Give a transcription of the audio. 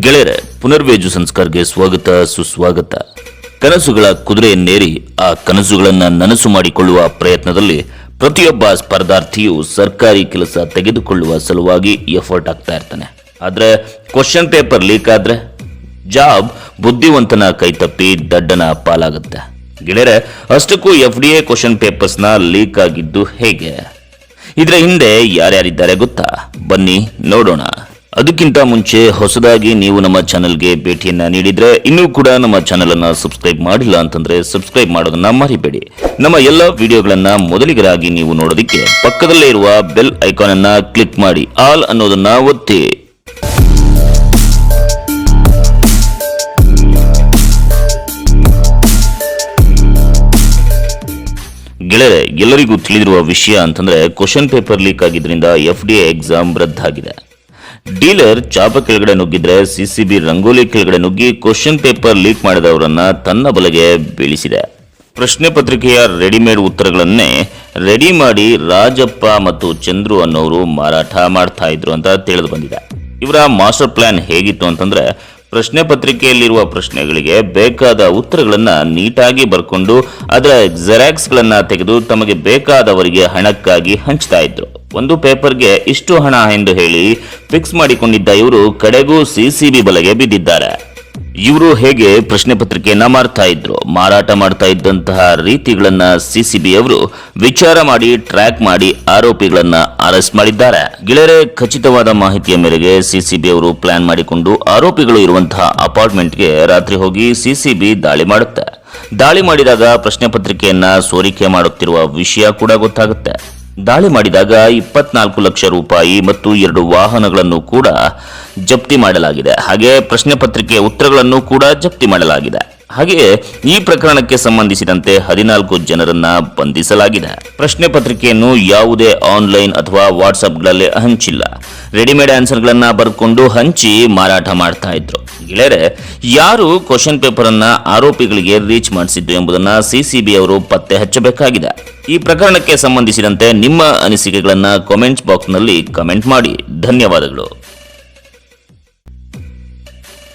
ಗೆಳೆಯರೆ, ಪುನರ್ವೇಜು ಸಂಸ್ಕಾರಕ್ಕೆ ಸ್ವಾಗತ, ಸುಸ್ವಾಗತ. ಕನಸುಗಳ ಕುದುರೆಯನ್ನೇರಿ ಆ ಕನಸುಗಳನ್ನು ನನಸು ಮಾಡಿಕೊಳ್ಳುವ ಪ್ರಯತ್ನದಲ್ಲಿ ಪ್ರತಿಯೊಬ್ಬ ಸ್ಪರ್ಧಾರ್ಥಿಯು ಸರ್ಕಾರಿ ಕೆಲಸ ತೆಗೆದುಕೊಳ್ಳುವ ಸಲುವಾಗಿ ಎಫರ್ಟ್ ಆಗ್ತಾ ಇರ್ತಾನೆ. ಆದರೆ ಕ್ವಶನ್ ಪೇಪರ್ ಲೀಕ್ ಆದರೆ ಜಾಬ್ ಬುದ್ಧಿವಂತನ ಕೈತಪ್ಪಿ ದಡ್ಡನ ಪಾಲಾಗುತ್ತೆ. ಗೆಳೆಯರೆ, ಅಷ್ಟಕ್ಕೂ ಎಫ್ ಡಿ ಎ ಕ್ವಶನ್ ಪೇಪರ್ಸ್ನ ಲೀಕ್ ಆಗಿದ್ದು ಹೇಗೆ? ಇದರ ಹಿಂದೆ ಯಾರ್ಯಾರಿದ್ದಾರೆ ಗೊತ್ತಾ? ಬನ್ನಿ, ನೋಡೋಣ. ಅದಕ್ಕಿಂತ ಮುಂಚೆ ಹೊಸದಾಗಿ ನೀವು ನಮ್ಮ ಚಾನಲ್ಗೆ ಭೇಟಿಯನ್ನ ನೀಡಿದ್ರೆ ಇನ್ನೂ ಕೂಡ ನಮ್ಮ ಚಾನೆಲ್ ಅನ್ನ ಸಬ್ಸ್ಕ್ರೈಬ್ ಮಾಡಿಲ್ಲ ಅಂತಂದ್ರೆ ಸಬ್ಸ್ಕ್ರೈಬ್ ಮಾಡೋದನ್ನ ಮರಿಬೇಡಿ. ನಮ್ಮ ಎಲ್ಲ ವಿಡಿಯೋಗಳನ್ನ ಮೊದಲಿಗರಾಗಿ ನೀವು ನೋಡೋದಕ್ಕೆ ಪಕ್ಕದಲ್ಲೇ ಇರುವ ಬೆಲ್ ಐಕಾನ್ ಅನ್ನ ಕ್ಲಿಕ್ ಮಾಡಿ. ಆಲ್ ಅನ್ನೋದನ್ನ ಒತ್ತಿ. ಗೆಳೆಯರೆ, ಎಲ್ಲರಿಗೂ ತಿಳಿದಿರುವ ವಿಷಯ ಅಂತಂದ್ರೆ ಕ್ವಶನ್ ಪೇಪರ್ ಲೀಕ್ ಆಗಿದ್ರಿಂದ ಎಫ್ ಡಿ ಎಕ್ಸಾಮ್ ರದ್ದಾಗಿದೆ. ಡೀಲರ್ ಚಾಪ ಕೆಳಗಡೆ ನುಗ್ಗಿದ್ರೆ ಸಿಸಿಬಿ ರಂಗೋಲಿ ಕೆಳಗಡೆ ನುಗ್ಗಿ ಕ್ವಶನ್ ಪೇಪರ್ ಲೀಕ್ ಮಾಡಿದವರನ್ನ ತನ್ನ ಬಲೆಗೆ ಬೀಳಿಸಿದೆ. ಪ್ರಶ್ನೆ ಪತ್ರಿಕೆಯ ರೆಡಿಮೇಡ್ ಉತ್ತರಗಳನ್ನೇ ರೆಡಿ ಮಾಡಿ ರಾಜಪ್ಪ ಮತ್ತು ಚಂದ್ರು ಅನ್ನೋರು ಮಾರಾಟ ಮಾಡ್ತಾ ಇದ್ರು ಅಂತ ತಿಳಿದು ಬಂದಿದೆ. ಇವರ ಮಾಸ್ಟರ್ ಪ್ಲಾನ್ ಹೇಗಿತ್ತು ಅಂತಂದ್ರೆ ಪ್ರಶ್ನೆ ಪತ್ರಿಕೆಯಲ್ಲಿರುವ ಪ್ರಶ್ನೆಗಳಿಗೆ ಬೇಕಾದ ಉತ್ತರಗಳನ್ನ ನೀಟಾಗಿ ಬರ್ಕೊಂಡು ಅದರ ಜೆರಾಕ್ಸ್ಗಳನ್ನ ತೆಗೆದು ತಮಗೆ ಬೇಕಾದವರಿಗೆ ಹಣಕ್ಕಾಗಿ ಹಂಚ್ತಾ ಇದ್ರು. ಒಂದು ಪೇಪರ್ಗೆ ಇಷ್ಟು ಹಣ ಎಂದು ಹೇಳಿ ಫಿಕ್ಸ್ ಮಾಡಿಕೊಂಡಿದ್ದ ಇವರು ಕಡೆಗೂ ಸಿಸಿಬಿ ಬಲೆಗೆ ಬಿದ್ದಿದ್ದಾರೆ. ಇವರು ಹೇಗೆ ಪ್ರಶ್ನೆ ಪತ್ರಿಕೆಯನ್ನ ಮಾರ್ತಾ ಇದ್ರು? ಮಾರಾಟ ಮಾಡ್ತಾ ಇದ್ದಂತಹ ರೀತಿಗಳನ್ನ ಸಿಸಿಬಿ ಅವರು ವಿಚಾರ ಮಾಡಿ, ಟ್ರ್ಯಾಕ್ ಮಾಡಿ ಆರೋಪಿಗಳನ್ನ ಅರೆಸ್ಟ್ ಮಾಡಿದ್ದಾರೆ. ಗೆಳೆಯರೆ, ಖಚಿತವಾದ ಮಾಹಿತಿಯ ಮೇರೆಗೆ ಸಿಸಿಬಿ ಅವರು ಪ್ಲಾನ್ ಮಾಡಿಕೊಂಡು ಆರೋಪಿಗಳು ಇರುವಂತಹ ಅಪಾರ್ಟ್ಮೆಂಟ್ಗೆ ರಾತ್ರಿ ಹೋಗಿ ಸಿಸಿಬಿ ದಾಳಿ ಮಾಡುತ್ತೆ. ದಾಳಿ ಮಾಡಿದಾಗ ಪ್ರಶ್ನೆ ಪತ್ರಿಕೆಯನ್ನ ಸೋರಿಕೆ ಮಾಡುತ್ತಿರುವ ವಿಷಯ ಕೂಡ ಗೊತ್ತಾಗುತ್ತೆ. ದಾಳಿ ಮಾಡಿದಾಗ ಇಪ್ಪತ್ನಾಲ್ಕು ಲಕ್ಷ ರೂಪಾಯಿ ಮತ್ತು ಎರಡು ವಾಹನಗಳನ್ನು ಕೂಡ ಜಪ್ತಿ ಮಾಡಲಾಗಿದೆ. ಹಾಗೆ ಪ್ರಶ್ನೆ ಪತ್ರಿಕೆಯ ಉತ್ತರಗಳನ್ನು ಕೂಡ ಜಪ್ತಿ ಮಾಡಲಾಗಿದೆ. ಹಾಗೆಯೇ ಈ ಪ್ರಕರಣಕ್ಕೆ ಸಂಬಂಧಿಸಿದಂತೆ ಹದಿನಾಲ್ಕು ಜನರನ್ನ ಬಂಧಿಸಲಾಗಿದೆ. ಪ್ರಶ್ನೆ ಪತ್ರಿಕೆಯನ್ನು ಯಾವುದೇ ಆನ್ಲೈನ್ ಅಥವಾ ವಾಟ್ಸ್ಆಪ್ಗಳಲ್ಲಿ ಹಂಚಿಲ್ಲ. ರೆಡಿಮೇಡ್ ಆನ್ಸರ್ಗಳನ್ನ ಬರ್ಕೊಂಡು ಹಂಚಿ ಮಾರಾಟ ಮಾಡ್ತಾ ಇದ್ರು. ಗೆಳೆಯರೆ, ಯಾರು ಕ್ವಶನ್ ಪೇಪರ್ ಅನ್ನ ಆರೋಪಿಗಳಿಗೆ ರೀಚ್ ಮಾಡಿಸಿದ್ದು ಎಂಬುದನ್ನ ಸಿಸಿಬಿ ಅವರು ಪತ್ತೆ ಹಚ್ಚಬೇಕಾಗಿದೆ. ಈ ಪ್ರಕರಣಕ್ಕೆ ಸಂಬಂಧಿಸಿದಂತೆ ನಿಮ್ಮ ಅನಿಸಿಕೆಗಳನ್ನ ಕಾಮೆಂಟ್ಸ್ ಬಾಕ್ಸ್ನಲ್ಲಿ ಕಮೆಂಟ್ ಮಾಡಿ. ಧನ್ಯವಾದಗಳು.